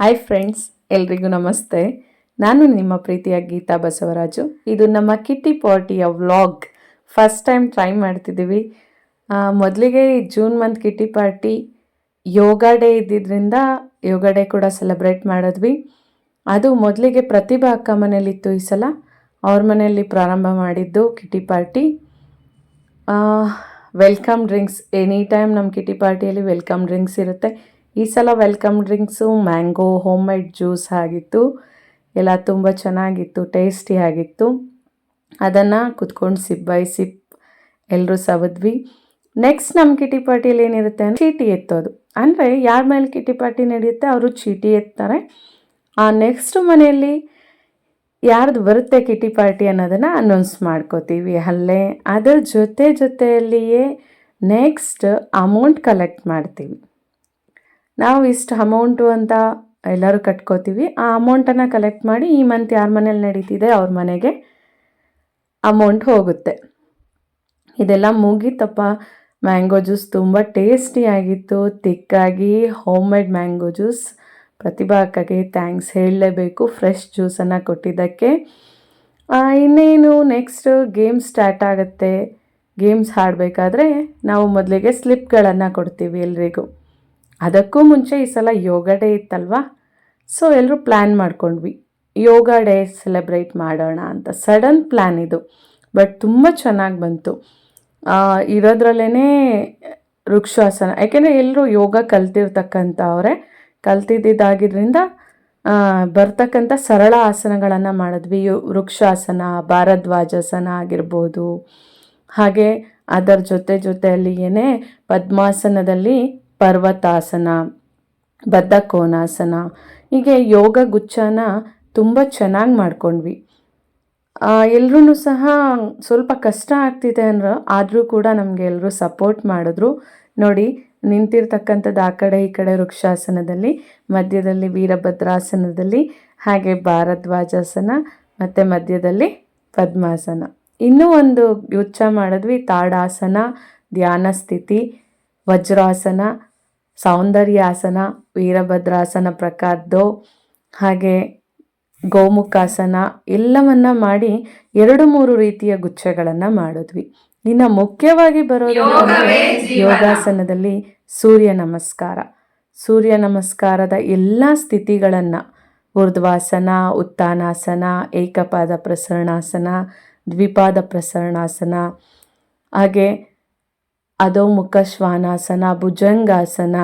Hi friends ಎಲ್ರಿಗೂ ನಮಸ್ತೆ. ನಾನು ನಿಮ್ಮ ಪ್ರೀತಿಯ ಗೀತಾ ಬಸವರಾಜು. ಇದು ನಮ್ಮ ಕಿಟ್ಟಿ ಪಾರ್ಟಿಯ ವ್ಲಾಗ್. ಫಸ್ಟ್ ಟೈಮ್ ಟ್ರೈ ಮಾಡ್ತಿದ್ದೀವಿ. ಮೊದಲಿಗೆ June month kitty party yoga day ಇದ್ದಿದ್ದರಿಂದ ಯೋಗ ಡೇ ಕೂಡ ಸೆಲೆಬ್ರೇಟ್ ಮಾಡಿದ್ವಿ. ಅದು ಮೊದಲಿಗೆ ಪ್ರತಿಭಾ ಅಕ್ಕ ಮನೇಲಿತ್ತು ಈ ಸಲ. ಅವ್ರ ಮನೆಯಲ್ಲಿ ಪ್ರಾರಂಭ ಮಾಡಿದ್ದು kitty party. Welcome drinks any time ನಮ್ಮ ಕಿಟ್ಟಿ ಪಾರ್ಟಿಯಲ್ಲಿ ವೆಲ್ಕಮ್ ಡ್ರಿಂಕ್ಸ್ ಇರುತ್ತೆ. ಈ ಸಲ welcome drinks, mango homemade juice ಆಗಿತ್ತು. ಎಲ್ಲ ತುಂಬ ಚೆನ್ನಾಗಿತ್ತು, ಟೇಸ್ಟಿ ಆಗಿತ್ತು. ಅದನ್ನು ಕುತ್ಕೊಂಡು ಸಿಪ್ ಬೈ ಸಿಪ್ ಎಲ್ಲರೂ ಸವದ್ವಿ. ನೆಕ್ಸ್ಟ್ ನಮ್ಮ ಕಿಟಿ ಪಾರ್ಟಿಯಲ್ಲಿ ಏನಿರುತ್ತೆ ಅಂದರೆ ಚೀಟಿ ಎತ್ತೋದು. ಅಂದರೆ ಯಾರ ಮೇಲೆ ಕಿಟಿ ಪಾರ್ಟಿ ನಡೆಯುತ್ತೆ ಅವರು ಚೀಟಿ ಎತ್ತಾರೆ. ಆ ನೆಕ್ಸ್ಟ್ ಮನೆಯಲ್ಲಿ ಯಾರ್ದು ಬರುತ್ತೆ ಕಿಟಿ ಪಾರ್ಟಿ ಅನ್ನೋದನ್ನು ಅನೌನ್ಸ್ ಮಾಡ್ಕೋತೀವಿ. ಅಲ್ಲೇ ಅದರ ಜೊತೆ ಜೊತೆಯಲ್ಲಿಯೇ ನೆಕ್ಸ್ಟ್ ಅಮೌಂಟ್ ಕಲೆಕ್ಟ್ ಮಾಡ್ತೀವಿ. ನಾವು ಇಷ್ಟು ಅಮೌಂಟು ಅಂತ ಎಲ್ಲರೂ ಕಟ್ಕೋತೀವಿ. ಆ ಅಮೌಂಟನ್ನು ಕಲೆಕ್ಟ್ ಮಾಡಿ ಈ ಮಂತ್ ಯಾರ ಮನೇಲಿ ನಡೀತಿದೆ ಅವ್ರ ಮನೆಗೆ ಅಮೌಂಟ್ ಹೋಗುತ್ತೆ. ಇದೆಲ್ಲ ಮುಗೀತಪ್ಪ. ಮ್ಯಾಂಗೋ ಜ್ಯೂಸ್ ತುಂಬ ಟೇಸ್ಟಿಯಾಗಿತ್ತು ತಿಕ್ಕಾಗಿ homemade mango juice Prathibha thanks ಹೇಳಲೇಬೇಕು ಫ್ರೆಶ್ ಜ್ಯೂಸನ್ನು ಕೊಟ್ಟಿದ್ದಕ್ಕೆ. ಇನ್ನೇನು ನೆಕ್ಸ್ಟ್ ಗೇಮ್ ಸ್ಟಾರ್ಟ್ ಆಗುತ್ತೆ. ಗೇಮ್ಸ್ ಆಡಬೇಕಾದ್ರೆ ನಾವು ಮೊದಲಿಗೆ ಸ್ಲಿಪ್ಗಳನ್ನು ಕೊಡ್ತೀವಿ ಎಲ್ರಿಗೂ. ಅದಕ್ಕೂ ಮುಂಚೆ ಈ ಸಲ ಯೋಗ ಡೇ ಇತ್ತಲ್ವಾ? ಸೊ ಎಲ್ಲರೂ ಪ್ಲ್ಯಾನ್ ಮಾಡ್ಕೊಂಡ್ವಿ. ಯೋಗ ಡೇ ಸೆಲೆಬ್ರೇಟ್ ಮಾಡೋಣ ಅಂತ. ಸಡನ್ ಪ್ಲ್ಯಾನ್ ಇದು. ಬಟ್ ತುಂಬ ಚೆನ್ನಾಗಿ ಬಂತು. ಇರೋದ್ರಲ್ಲೇ ವೃಕ್ಷಾಸನ. ಯಾಕೆಂದರೆ ಎಲ್ಲರೂ ಯೋಗ ಕಲ್ತಿರ್ತಕ್ಕಂಥವ್ರೆ ಕಲ್ತಿದ್ದಿದ್ದಾಗಿದ್ದರಿಂದ ಆ, ಬರ್ತಕ್ಕಂಥ ಸರಳ ಆಸನಗಳನ್ನು ಮಾಡಿದ್ವಿ. ವೃಕ್ಷಾಸನ ಭಾರದ್ವಾಜಾಸನ ಆಗಿರ್ಬೋದು. ಹಾಗೆ ಅದರ ಜೊತೆ ಜೊತೆಯಲ್ಲಿಯೇ ಪದ್ಮಾಸನದಲ್ಲಿ ಪರ್ವತಾಸನ ಬದ್ಧ ಕೋನಾಸನ ಹೀಗೆ ಯೋಗ ಗುಚ್ಛನ ತುಂಬ ಚೆನ್ನಾಗಿ ಮಾಡ್ಕೊಂಡ್ವಿ. ಎಲ್ಲರೂ ಸಹ ಸ್ವಲ್ಪ ಕಷ್ಟ ಆಗ್ತಿದೆ ಅಂದ್ರೆ, ಆದರೂ ಕೂಡ ನಮಗೆ ಎಲ್ಲರೂ ಸಪೋರ್ಟ್ ಮಾಡಿದ್ರು. ನೋಡಿ, ನಿಂತಿರ್ತಕ್ಕಂಥದ್ದು ಆ ಕಡೆ, ಈ ಕಡೆ ವೃಕ್ಷಾಸನದಲ್ಲಿ, ಮಧ್ಯದಲ್ಲಿ ವೀರಭದ್ರಾಸನದಲ್ಲಿ, ಹಾಗೆ ಭಾರದ್ವಾಜಾಸನ, ಮತ್ತು ಮಧ್ಯದಲ್ಲಿ ಪದ್ಮಾಸನ. ಇನ್ನೂ ಒಂದು ಗುಚ್ಛ ಮಾಡಿದ್ವಿ, ತಾಡಾಸನ ಧ್ಯಾನ ಸ್ಥಿತಿ ವಜ್ರಾಸನ ಸೌಂದರ್ಯಾಸನ ವೀರಭದ್ರಾಸನ ಪ್ರಕಾರದ್ದು ಹಾಗೆ ಗೋಮುಖಾಸನ ಎಲ್ಲವನ್ನ ಮಾಡಿ ಎರಡು ಮೂರು ರೀತಿಯ ಗುಚ್ಛಗಳನ್ನು ಮಾಡಿದ್ವಿ. ಇನ್ನು ಮುಖ್ಯವಾಗಿ ಬರೋದು ಯೋಗಾಸನದಲ್ಲಿ ಸೂರ್ಯ ನಮಸ್ಕಾರ. ಸೂರ್ಯ ನಮಸ್ಕಾರದ ಎಲ್ಲ ಸ್ಥಿತಿಗಳನ್ನು ಊರ್ಧ್ವಾಸನ ಉತ್ಥಾನಾಸನ ಏಕಪಾದ ಪ್ರಸರಣಾಸನ ದ್ವಿಪಾದ ಪ್ರಸರಣಾಸನ ಹಾಗೆ ಅಧೋಮುಖ ಶ್ವಾನಾಸನ ಭುಜಂಗಾಸನ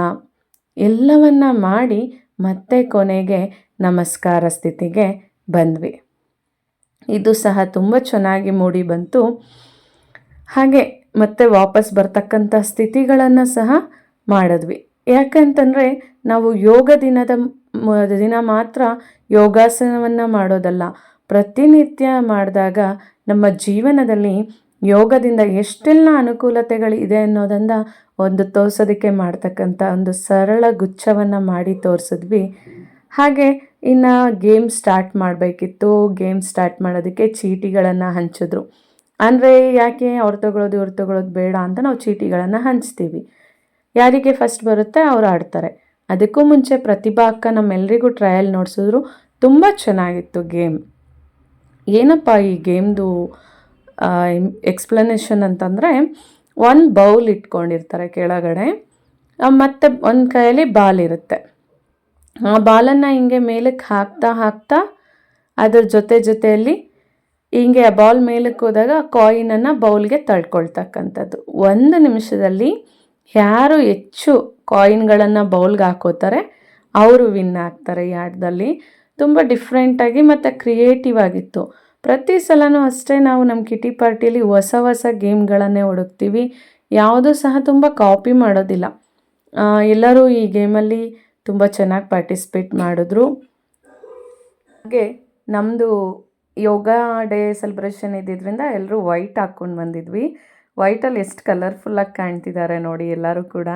ಎಲ್ಲವನ್ನ ಮಾಡಿ ಮತ್ತೆ ಕೊನೆಗೆ ನಮಸ್ಕಾರ ಸ್ಥಿತಿಗೆ ಬಂದ್ವಿ. ಇದು ಸಹ ತುಂಬ ಚೆನ್ನಾಗಿ ಮೂಡಿ ಬಂತು. ಹಾಗೆ ಮತ್ತೆ ವಾಪಸ್ ಬರ್ತಕ್ಕಂಥ ಸ್ಥಿತಿಗಳನ್ನು ಸಹ ಮಾಡಿದ್ವಿ. ಯಾಕಂತಂದರೆ ನಾವು ಯೋಗ ದಿನದ ದಿನ ಮಾತ್ರ ಯೋಗಾಸನವನ್ನು ಮಾಡೋದಲ್ಲ. ಪ್ರತಿನಿತ್ಯ ಮಾಡಿದಾಗ ನಮ್ಮ ಜೀವನದಲ್ಲಿ ಯೋಗದಿಂದ ಎಷ್ಟೆಲ್ಲ ಅನುಕೂಲತೆಗಳು ಇದೆ ಅನ್ನೋದನ್ನು ಒಂದು ತೋರ್ಸೋದಕ್ಕೆ ಮಾಡ್ತಕ್ಕಂಥ ಒಂದು ಸರಳ ಗುಚ್ಛವನ್ನು ಮಾಡಿ ತೋರಿಸಿದ್ವಿ. ಹಾಗೆ ಇನ್ನು ಗೇಮ್ ಸ್ಟಾರ್ಟ್ ಮಾಡಬೇಕಿತ್ತು. ಗೇಮ್ ಸ್ಟಾರ್ಟ್ ಮಾಡೋದಕ್ಕೆ ಚೀಟಿಗಳನ್ನು ಹಂಚಿದ್ರು. ಅಂದರೆ ಯಾಕೆ ಅವ್ರು ತಗೊಳ್ಳೋದು, ಇವ್ರು ತಗೊಳ್ಳೋದು ಬೇಡ ಅಂತ ನಾವು ಚೀಟಿಗಳನ್ನು ಹಂಚ್ತೀವಿ. ಯಾರಿಗೆ ಫಸ್ಟ್ ಬರುತ್ತೆ ಅವ್ರು ಆಡ್ತಾರೆ. ಅದಕ್ಕೂ ಮುಂಚೆ ಪ್ರತಿಭಾ ಅಕ್ಕ ನಮ್ಮೆಲ್ಲರಿಗೂ ಟ್ರಯಲ್ ನೋಡಿಸಿದ್ರು. ತುಂಬ ಚೆನ್ನಾಗಿತ್ತು ಗೇಮ್. ಏನಪ್ಪ ಈ ಗೇಮ್ದು ಎಕ್ಸ್ಪ್ಲನೇಷನ್ ಅಂತಂದರೆ ಒಂದು ಬೌಲ್ ಇಟ್ಕೊಂಡಿರ್ತಾರೆ ಕೆಳಗಡೆ. ಮತ್ತು ಒಂದು ಕೈಯಲ್ಲಿ ಬಾಲ್ ಇರುತ್ತೆ. ಆ ಬಾಲನ್ನು ಹಿಂಗೆ ಮೇಲಕ್ಕೆ ಹಾಕ್ತಾ ಹಾಕ್ತಾ ಅದ್ರ ಜೊತೆ ಜೊತೆಯಲ್ಲಿ ಹಿಂಗೆ ಆ ಬಾಲ್ ಮೇಲಕ್ಕೆ ಹೋದಾಗ ಆ ಕಾಯಿನನ್ನು ಬೌಲ್ಗೆ ತಳ್ಕೊಳ್ತಕ್ಕಂಥದ್ದು. ಒಂದು ನಿಮಿಷದಲ್ಲಿ ಯಾರು ಹೆಚ್ಚು ಕಾಯಿನ್ಗಳನ್ನು ಬೌಲ್ಗೆ ಹಾಕೋತಾರೆ, ಅವರು ವಿನ್ ಆಗ್ತಾರೆ ಈ ಆಟದಲ್ಲಿ. ತುಂಬ ಡಿಫ್ರೆಂಟಾಗಿ ಮತ್ತು ಕ್ರಿಯೇಟಿವ್ ಆಗಿತ್ತು. ಪ್ರತಿ ಸಲನೂ ಅಷ್ಟೇ ನಾವು ನಮ್ಮ ಕಿಟಿ ಪಾರ್ಟಿಯಲ್ಲಿ ಹೊಸ ಹೊಸ ಗೇಮ್ಗಳನ್ನೇ ಹುಡುಕ್ತೀವಿ. ಯಾವುದೂ ಸಹ ತುಂಬ ಕಾಪಿ ಮಾಡೋದಿಲ್ಲ. ಎಲ್ಲರೂ ಈ ಗೇಮಲ್ಲಿ ತುಂಬ ಚೆನ್ನಾಗಿ ಪಾರ್ಟಿಸಿಪೇಟ್ ಮಾಡಿದ್ರು. ಹಾಗೆ ನಮ್ಮದು ಯೋಗ ಡೇ ಸೆಲೆಬ್ರೇಷನ್ ಇದ್ದಿದ್ದರಿಂದ ಎಲ್ಲರೂ ವೈಟ್ ಹಾಕ್ಕೊಂಡು ಬಂದಿದ್ವಿ. ವೈಟಲ್ಲಿ ಎಷ್ಟು ಕಲರ್ಫುಲ್ಲಾಗಿ ಕಾಣ್ತಿದ್ದಾರೆ ನೋಡಿ ಎಲ್ಲರೂ ಕೂಡ.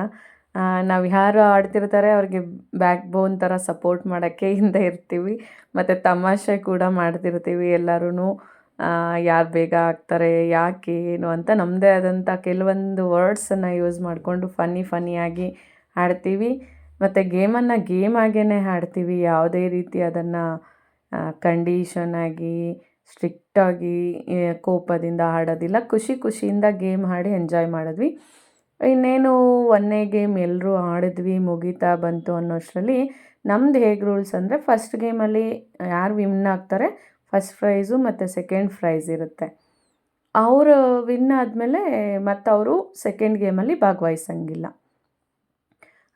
ನಾವು ಯಾರು ಆಡ್ತಿರ್ತಾರೆ, ಅವ್ರಿಗೆ ಬ್ಯಾಕ್ ಬೋನ್ ಥರ ಸಪೋರ್ಟ್ ಮಾಡೋಕ್ಕೆ ಹಿಂದೆ ಇರ್ತೀವಿ. ಮತ್ತು ತಮಾಷೆ ಕೂಡ ಮಾಡ್ತಿರ್ತೀವಿ ಎಲ್ಲರೂ ಯಾರು ಬೇಗ ಆಗ್ತಾರೆ, ಯಾಕೆ, ಏನು ಅಂತ ನಮ್ಮದೇ ಆದಂಥ ಕೆಲವೊಂದು ವರ್ಡ್ಸನ್ನು ಯೂಸ್ ಮಾಡಿಕೊಂಡು ಫನ್ನಿ ಫನ್ನಿಯಾಗಿ ಆಡ್ತೀವಿ. ಮತ್ತು ಗೇಮನ್ನು ಗೇಮ್ ಆಗೇ ಆಡ್ತೀವಿ. ಯಾವುದೇ ರೀತಿ ಅದನ್ನು ಕಂಡೀಷನಾಗಿ ಸ್ಟ್ರಿಕ್ಟಾಗಿ ಕೋಪದಿಂದ ಆಡೋದಿಲ್ಲ. ಖುಷಿ ಖುಷಿಯಿಂದ ಗೇಮ್ ಆಡಿ ಎಂಜಾಯ್ ಮಾಡಿದ್ವಿ. ಇನ್ನೇನು ಒಂದನೇ ಗೇಮ್ ಎಲ್ಲರೂ ಆಡಿದ್ವಿ, ಮುಗೀತಾ ಬಂತು ಅನ್ನೋಷ್ಟರಲ್ಲಿ ನಮ್ದು ಹೇಗೆ ರೂಲ್ಸ್ ಅಂದರೆ ಫಸ್ಟ್ ಗೇಮಲ್ಲಿ ಯಾರು ವಿನ್ ಆಗ್ತಾರೆ ಫಸ್ಟ್ ಪ್ರೈಸು ಮತ್ತು ಸೆಕೆಂಡ್ ಪ್ರೈಸ್ ಇರುತ್ತೆ. ಅವರು ವಿನ್ ಆದಮೇಲೆ ಮತ್ತು ಅವರು ಸೆಕೆಂಡ್ ಗೇಮಲ್ಲಿ ಭಾಗವಹಿಸಂಗಿಲ್ಲ.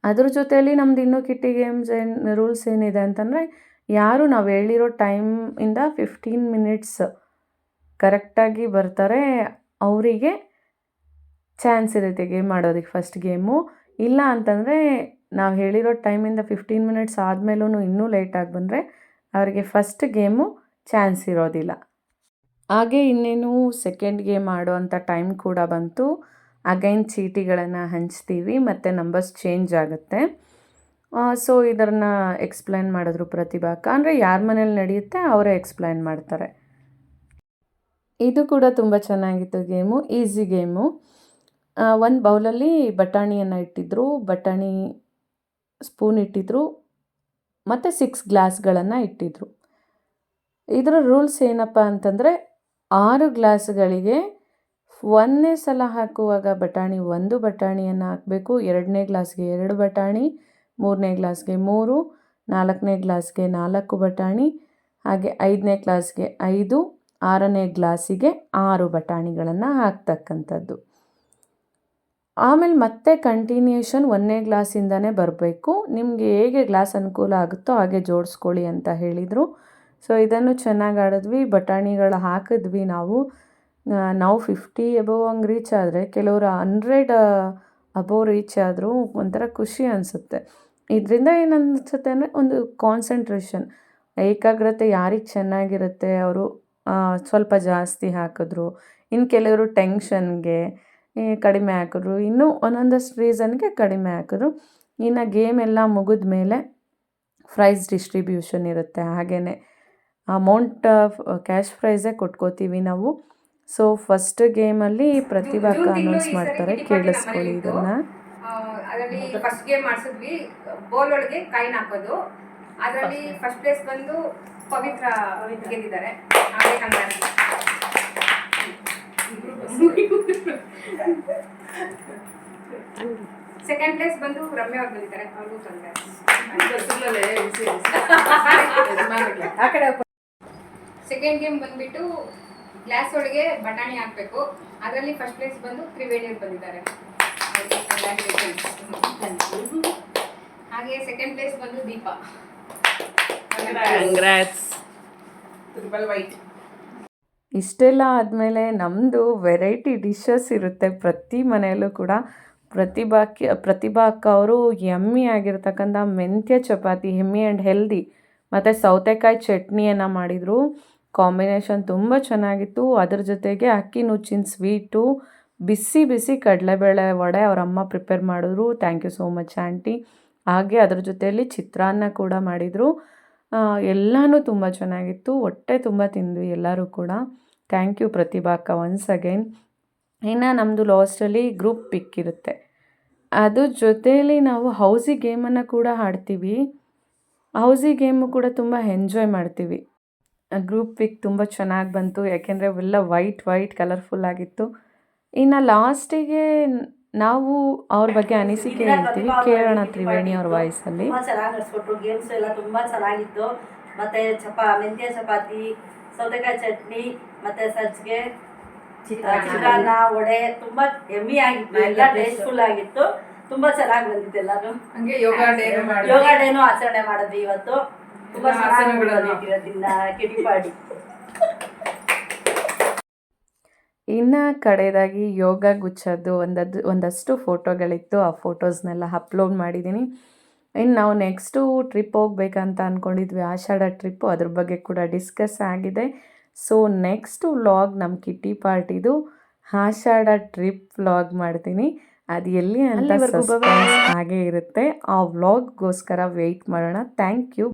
ಅದ್ರ ಜೊತೆಯಲ್ಲಿ ನಮ್ದು ಇನ್ನೂ ಕಿಟ್ಟಿ ಗೇಮ್ಸ್ ಏನು ರೂಲ್ಸ್ ಏನಿದೆ ಅಂತಂದರೆ ಯಾರು ನಾವು ಹೇಳಿರೋ ಟೈಮಿಂದ ಫಿಫ್ಟೀನ್ ಮಿನಿಟ್ಸ್ ಕರೆಕ್ಟಾಗಿ ಬರ್ತಾರೆ, ಅವರಿಗೆ ಚಾನ್ಸ್ ಇರುತ್ತೆ ಗೇಮ್ ಆಡೋದಕ್ಕೆ ಫಸ್ಟ್ ಗೇಮು ಇಲ್ಲ ಅಂತಂದರೆ ನಾವು ಹೇಳಿರೋ ಟೈಮಿಂದ ಫಿಫ್ಟೀನ್ ಮಿನಿಟ್ಸ್ ಆದಮೇಲೂ ಇನ್ನೂ ಲೇಟಾಗಿ ಬಂದರೆ ಅವರಿಗೆ ಫಸ್ಟ್ ಗೇಮು ಚಾನ್ಸ್ ಇರೋದಿಲ್ಲ. ಹಾಗೆ ಇನ್ನೇನು ಸೆಕೆಂಡ್ ಗೇಮ್ ಆಡೋವಂಥ ಟೈಮ್ ಕೂಡ ಬಂತು. ಅಗೈನ್ ಚೀಟಿಗಳನ್ನು ಹಂಚ್ತೀವಿ, ಮತ್ತು ನಂಬರ್ಸ್ ಚೇಂಜ್ ಆಗುತ್ತೆ. ಸೊ ಇದನ್ನು ಎಕ್ಸ್ಪ್ಲೈನ್ ಮಾಡಿದ್ರು ಪ್ರತಿಭಾಕ ಅಂದರೆ ಯಾರ ಮನೇಲಿ ನಡೆಯುತ್ತೆ ಅವರೇ ಎಕ್ಸ್ಪ್ಲೈನ್ ಮಾಡ್ತಾರೆ. ಇದು ಕೂಡ ತುಂಬ ಚೆನ್ನಾಗಿತ್ತು ಗೇಮು ಈಸಿ ಗೇಮು ಒಂದು ಬೌಲಲ್ಲಿ ಬಟಾಣಿಯನ್ನು ಇಟ್ಟಿದ್ದರು ಬಟಾಣಿ ಸ್ಪೂನ್ ಇಟ್ಟಿದ್ದರು ಮತ್ತು ಸಿಕ್ಸ್ ಗ್ಲಾಸ್ಗಳನ್ನು ಇಟ್ಟಿದ್ದರು ಇದರ ರೂಲ್ಸ್ ಏನಪ್ಪ ಅಂತಂದರೆ, ಆರು ಗ್ಲಾಸ್ಗಳಿಗೆ ಒಂದನೇ ಸಲ ಹಾಕುವಾಗ ಬಟಾಣಿ ಒಂದು ಬಟಾಣಿಯನ್ನು ಹಾಕಬೇಕು, ಎರಡನೇ ಗ್ಲಾಸ್ಗೆ ಎರಡು ಬಟಾಣಿ, ಮೂರನೇ ಗ್ಲಾಸ್ಗೆ ಮೂರು, ನಾಲ್ಕನೇ ಗ್ಲಾಸ್ಗೆ ನಾಲ್ಕು ಬಟಾಣಿ, ಹಾಗೆ ಐದನೇ ಗ್ಲಾಸ್ಗೆ ಐದು, ಆರನೇ ಗ್ಲಾಸಿಗೆ ಆರು ಬಟಾಣಿಗಳನ್ನು ಹಾಕ್ತಕ್ಕಂಥದ್ದು. ಆಮೇಲೆ ಮತ್ತೆ ಕಂಟಿನ್ಯೂಷನ್ ಒಂದನೇ ಗ್ಲಾಸಿಂದನೇ ಬರಬೇಕು. ನಿಮಗೆ ಹೇಗೆ ಗ್ಲಾಸ್ ಅನುಕೂಲ ಆಗುತ್ತೋ ಹಾಗೆ ಜೋಡಿಸ್ಕೊಳ್ಳಿ ಅಂತ ಹೇಳಿದರು. ಸೊ ಇದನ್ನು ಚೆನ್ನಾಗಿ ಆಡಿದ್ವಿ. ಬಟಾಣಿಗಳು ಹಾಕಿದ್ವಿ ನಾವು. ನಾವು ಫಿಫ್ಟಿ ಅಬೋವ್ ಹಂಗೆ ರೀಚ್ ಆದರೆ ಕೆಲವರು ಹಂಡ್ರೆಡ್ ಅಬೋವ್ ರೀಚ್ ಆದರೂ ಒಂಥರ ಖುಷಿ ಅನಿಸುತ್ತೆ. ಇದರಿಂದ ಏನು ಅಂದರೆ ಒಂದು ಕಾನ್ಸಂಟ್ರೇಷನ್ ಏಕಾಗ್ರತೆ ಯಾರಿಗೆ ಚೆನ್ನಾಗಿರುತ್ತೆ? ಅವರು ಸ್ವಲ್ಪ ಜಾಸ್ತಿ ಹಾಕಿದ್ರು. ಇನ್ನು ಕೆಲವರು ಟೆನ್ಷನ್ಗೆ ಕಡಿಮೆ ಹಾಕಿದ್ರು. ಇನ್ನೂ ಒಂದೊಂದಷ್ಟು ರೀಸನ್ಗೆ ಕಡಿಮೆ ಹಾಕಿದ್ರು. ಇನ್ನು ಗೇಮ್ ಎಲ್ಲ ಮುಗಿದ ಮೇಲೆ ಪ್ರೈಸ್ ಡಿಸ್ಟ್ರಿಬ್ಯೂಷನ್ ಇರುತ್ತೆ. ಹಾಗೆಯೇ ಅಮೌಂಟ್ ಕ್ಯಾಶ್ ಪ್ರೈಸೇ ಕೊಟ್ಕೋತೀವಿ ನಾವು. ಸೊ ಫಸ್ಟ್ ಗೇಮಲ್ಲಿ ಪ್ರತಿಭಾಕ ಅನೌನ್ಸ್ ಮಾಡ್ತಾರೆ. ಕೇಳಿಸ್ಕೊಳ್ಳಿ ಇದನ್ನು. ಅದರಲ್ಲಿ ಫಸ್ಟ್ ಗೇಮ್ ಮಾಡಿಸಿದ್ವಿ. ಬೋಲ್ ಒಳಗೆ ಕಾಯಿನ್ ಹಾಕೋದು. ಅದರಲ್ಲಿ ಫಸ್ಟ್ ಪ್ಲೇಸ್ ಬಂದು ಪವಿತ್ರ ಗೆದ್ದಿದ್ದಾರೆ. ಸೆಕೆಂಡ್ ಪ್ಲೇಸ್ ಬಂದು ರಮ್ಯ ಅವ್ರು ಬಂದಿದ್ದಾರೆ. ಅವ್ರಿಗೂ ಸೆಕೆಂಡ್ ಗೇಮ್ ಬಂದ್ಬಿಟ್ಟು ಗ್ಲಾಸ್ ಒಳಗೆ ಬಟಾಣಿ ಹಾಕಬೇಕು. ಅದರಲ್ಲಿ ಫಸ್ಟ್ ಪ್ಲೇಸ್ ಬಂದು ತ್ರಿವೇಣಿ ಅವ್ರು ಬಂದಿದ್ದಾರೆ. ಹಾಗೆ ಸೆಕೆಂಡ್ ಪ್ಲೇಸ್ ಬಂದು ದೀಪಾ. ಕಂಗ್ರಾಟ್ಸ್ ತ್ರಿಬಲ್ ವೈಟ್ ಇಷ್ಟೆಲ್ಲ ಆದಮೇಲೆ ನಮ್ಮದು ವೆರೈಟಿ ಡಿಶಸ್ ಇರುತ್ತೆ ಪ್ರತಿ ಮನೆಯಲ್ಲೂ ಕೂಡ. ಪ್ರತಿಭಾಕ್ಕೆ ಪ್ರತಿಭಾ ಅಕ್ಕ ಅವರು ಯಮ್ಮಿ ಆಗಿರ್ತಕ್ಕಂಥ ಮೆಂತ್ಯ ಚಪಾತಿ, ಹೆಮ್ಮಿ ಆ್ಯಂಡ್ ಹೆಲ್ದಿ ಮತ್ತು ಸೌತೆಕಾಯಿ ಚಟ್ನಿಯನ್ನು ಮಾಡಿದರು. ಕಾಂಬಿನೇಷನ್ ತುಂಬ ಚೆನ್ನಾಗಿತ್ತು. ಅದ್ರ ಜೊತೆಗೆ ಅಕ್ಕಿ ನುಚ್ಚಿನ ಸ್ವೀಟು ಬಿಸಿ ಬಿಸಿ ಕಡಲೆಬೇಳೆ ವಡೆ ಅವರಮ್ಮ ಪ್ರಿಪೇರ್ ಮಾಡಿದ್ರು. Thank you so much aunty ಹಾಗೆ ಅದ್ರ ಜೊತೆಯಲ್ಲಿ ಚಿತ್ರಾನ್ನ ಕೂಡ ಮಾಡಿದರು. ಎಲ್ಲನೂ ತುಂಬ ಚೆನ್ನಾಗಿತ್ತು. ಹೊಟ್ಟೆ ತುಂಬ ತಿಂದ್ವಿ ಎಲ್ಲರೂ ಕೂಡ. ಥ್ಯಾಂಕ್ ಯು ಪ್ರತಿಭಾ ಅಕ್ಕ ಒನ್ಸ್ ಅಗೈನ್ ಇನ್ನು ನಮ್ಮದು ಲಾಸ್ಟಲ್ಲಿ ಗ್ರೂಪ್ ಪಿಕ್ ಇರುತ್ತೆ. ಅದ್ರ ಜೊತೆಯಲ್ಲಿ ನಾವು ಹೌಸಿ ಗೇಮನ್ನು ಕೂಡ ಆಡ್ತೀವಿ. ಹೌಸಿ ಗೇಮು ಕೂಡ ತುಂಬ ಎಂಜಾಯ್ ಮಾಡ್ತೀವಿ. ಗ್ರೂಪ್ ಪಿಕ್ ತುಂಬ ಚೆನ್ನಾಗಿ ಬಂತು. ಯಾಕೆಂದರೆ ಎಲ್ಲ ವೈಟ್ ವೈಟ್ ಕಲರ್ಫುಲ್ ಆಗಿತ್ತು. ಇನ್ನು ಲಾಸ್ಟಿಗೆ ನಾವು ಅವ್ರ ಬಗ್ಗೆ ಅನಿಸಿಕೆ ಹೇಳ್ತೀವಿ. ಕೇಳೋಣ ತ್ರಿವೇಣಿ ಅವ್ರ ವಾಯ್ಸಲ್ಲಿ. ತುಂಬ ಚೆನ್ನಾಗಿ ನಡೆಸ್ಕೊಟ್ರು. ಗೇಮ್ಸ್ ಎಲ್ಲ ತುಂಬ ಚೆನ್ನಾಗಿತ್ತು. ಮತ್ತೆ ಚಪಾ ಮೆಂತ್ಯ ಚಪಾತಿ ಸೌತೆಕಾಯಿ ಚಟ್ನಿ ಮತ್ತೆ ಸಜ್ಜಿಗೆ ಚಿತ್ರಾನ್ನ. ವಡೆ ತುಂಬಾ ಎಮ್ಮಿ ಆಗಿತ್ತು. ಎಲ್ಲ ಟೇಸ್ಟ್ಫುಲ್ ಆಗಿತ್ತು. ತುಂಬಾ ಚೆನ್ನಾಗಿ ಬಂದಿತ್ತು ಎಲ್ಲಾನು. ಹಂಗೆ ಯೋಗ ಡೇ ಯೋಗ ಡೇನು ಆಚರಣೆ ಮಾಡಿದ್ವಿ ಇವತ್ತು. ತುಂಬಾ ಚೆನ್ನಾಗಿ ಇವತ್ತಿನ ಇನ್ನು ಕಡೆಯದಾಗಿ ಯೋಗ ಗುಚ್ಚದ್ದು ಒಂದದ್ದು ಒಂದಷ್ಟು ಫೋಟೋಗಳಿತ್ತು. ಆ ಫೋಟೋಸ್ನೆಲ್ಲ ಅಪ್ಲೋಡ್ ಮಾಡಿದ್ದೀನಿ ಇನ್ನು ನಾವು ನೆಕ್ಸ್ಟು ಟ್ರಿಪ್ ಹೋಗ್ಬೇಕಂತ ಅಂದ್ಕೊಂಡಿದ್ವಿ ಆಷಾಢ ಟ್ರಿಪ್ಪು ಅದ್ರ ಬಗ್ಗೆ ಕೂಡ ಡಿಸ್ಕಸ್ ಆಗಿದೆ. ಸೊ ನೆಕ್ಸ್ಟು ವ್ಲಾಗ್ ನಮ್ಮ ಕಿಟ್ಟಿ ಪಾರ್ಟಿದು ಆಷಾಢ ಟ್ರಿಪ್ ವ್ಲಾಗ್ ಮಾಡ್ತೀನಿ. ಅದು ಎಲ್ಲಿ ಅಂತ ಹಾಗೆ ಇರುತ್ತೆ. ಆ ವ್ಲಾಗ್ಗೋಸ್ಕರ ವೆಯ್ಟ್ ಮಾಡೋಣ. Thank you